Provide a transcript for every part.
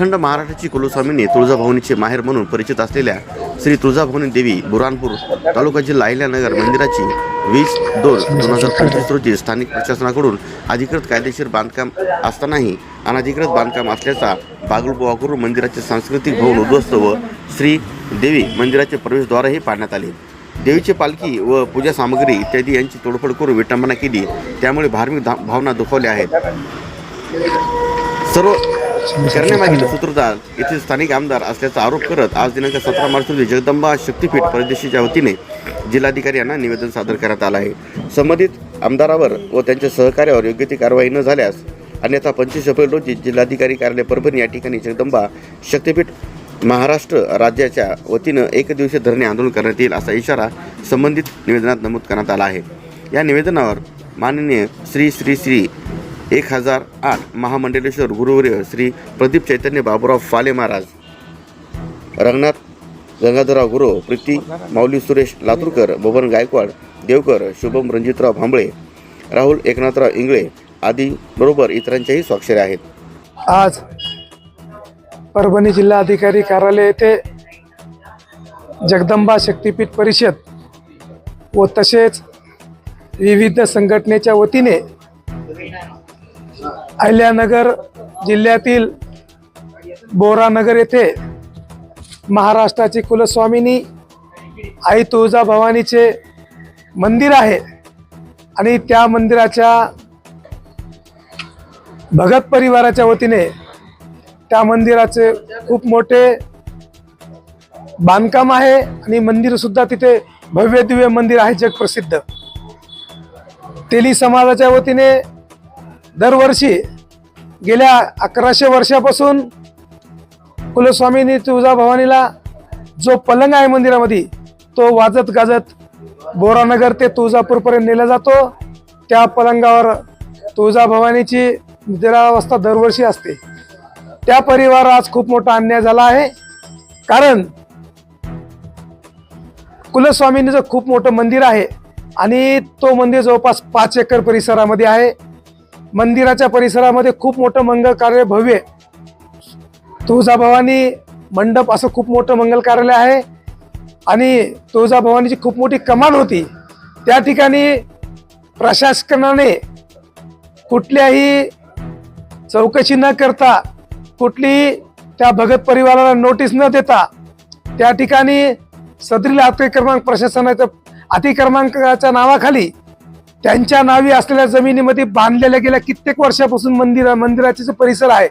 अखंड महाराष्ट्राची कुलस्वामिनी तुळजाभवानीचे माहेर म्हणून परिचित असलेल्या श्री तुळजाभवानी देवी बुरानपूर तालुका जिल्हा अहिल्यानगर मंदिराची वीस दोन दोन हजार पंचवीस रोजी स्थानिक प्रशासनाकडून अधिकृत कायदेशीर बांधकाम असतानाही अनधिकृत बांधकाम असल्याचा बागुलबुवा करून मंदिराचे सांस्कृतिक भवन उद्ध्वस्त व श्री देवी मंदिराचे प्रवेशद्वारही पाडण्यात आले. देवीची पालखी व पूजा सामग्री इत्यादी यांची तोडफोड करून विटंबना केली. त्यामुळे धार्मिक धा- भावना दुखावल्या आहेत. सर्व करण्यामागील सूत्रधार येथील स्थानिक आमदार असल्याचा आरोप करत आज दिनांक सतरा मार्च रोजी जगदंबा शक्तीपीठ परदेशीच्या वतीने जिल्हाधिकारी यांना निवेदन सादर करण्यात आलं आहे. संबंधित आमदारावर व त्यांच्या सहकार्यावर योग्य ती कारवाई न झाल्यास अन्यथा पंचवीस एप्रिल रोजी जिल्हाधिकारी कार्यालय परभणी या ठिकाणी जगदंबा शक्तीपीठ महाराष्ट्र राज्याच्या वतीनं एक दिवसीय धरणे आंदोलन करण्यात येईल असा इशारा संबंधित निवेदनात नमूद करण्यात आला आहे. या निवेदनावर माननीय श्री श्री श्री एक हजार आठ महामंडलेश्वर गुरुवर्य श्री प्रदीप चैतन्य बाबूराव फाले महाराज. रंगनाथ गंगाधरराव गुरु प्रीती माऊली सुरेश लातूरकर बबन गायकवाड देवकर शुभम रणजितराव भांबळे राहुल एकनाथराव इंगळे आदी बरोबर इतरांच्याही स्वाक्षऱ्या आहेत. आज परभणी जिल्हा अधिकारी कार्यालय येथे जगदंबा शक्तीपीठ परिषद व तसेच विविध संघटनेच्या वतीने अहिल्यानगर जिल्ह्यातील बोरानगर येथे महाराष्ट्राची कुलस्वामिनी आई तुळजाभवानीचे मंदिर आहे. आणि त्या मंदिराच्या भगत परिवाराच्या वतीने त्या मंदिराचे खूप मोठे बांधकाम आहे आणि मंदिरसुद्धा तिथे भव्य दिव्य मंदिर आहे जगप्रसिद्ध. तेली समाजाच्या वतीने दरवर्षी गेल्या अकराशे वर्षापासून कुलस्वामींनी तुळजाभवानीला जो पलंग आहे मंदिरामध्ये तो वाजत गाजत बोरानगर ते तुळजापूरपर्यंत नेला जातो. त्या पलंगावर तुळजाभवानीची निद्रावस्था दरवर्षी असते. त्या परिवार आज खूप मोठा अन्याय झाला आहे. कारण कुलस्वामींचं खूप मोठं मंदिर आहे आणि तो मंदिर जवळपास पाच एकर परिसरामध्ये आहे. मंदिराच्या परिसरामध्ये खूप मोठं मंगल कार्य भव्य तुळजाभवानी मंडप असं खूप मोठं मंगल कार्यालय आहे. आणि तुळजाभवानीची खूप मोठी कमाल होती. त्या ठिकाणी प्रशासनाने कुठल्याही चौकशी न करता कुठली त्या भगत परिवाराला नोटीस न देता त्या ठिकाणी सदरील अतिक्रमांक प्रशासनाच्या अतिक्रमांकाच्या नावाखाली त्यांच्या नावी असलेल्या जमिनीमध्ये बांधलेल्या गेल्या कित्येक वर्षापासून मंदिर मंदिराचे जे परिसर आहे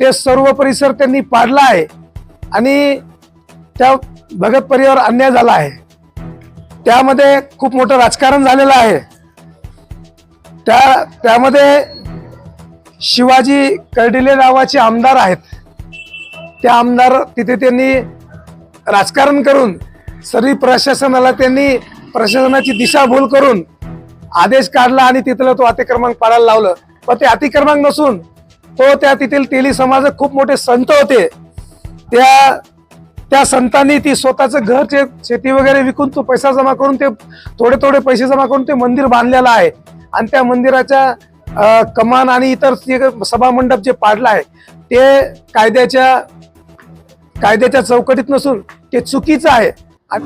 ते सर्व परिसर त्यांनी पाडला आहे. आणि त्या भगत परिवार अन्याय झाला आहे. त्यामध्ये खूप मोठं राजकारण झालेलं आहे. त्या त्यामध्ये शिवाजी कर्डिले नावाचे आमदार आहेत. त्या आमदार तिथे त्यांनी राजकारण करून सर्व प्रशासनाला त्यांनी प्रशासनाची दिशाभूल करून आदेश काढला आणि तिथलं तो अतिक्रमांक पाडायला लावलं. पण ते अतिक्रमांक नसून तो त्या तिथील तेली समाज खूप मोठे संत होते. त्या त्या संतांनी ती स्वतःचं घर जे शेती वगैरे विकून तो पैसा जमा करून ते थोडे थोडे पैसे जमा करून ते मंदिर बांधलेलं आहे. आणि त्या मंदिराच्या कमान आणि इतर जे जे पाडलं आहे ते कायद्याच्या कायद्याच्या चौकटीत नसून ते चुकीचं आहे. आणि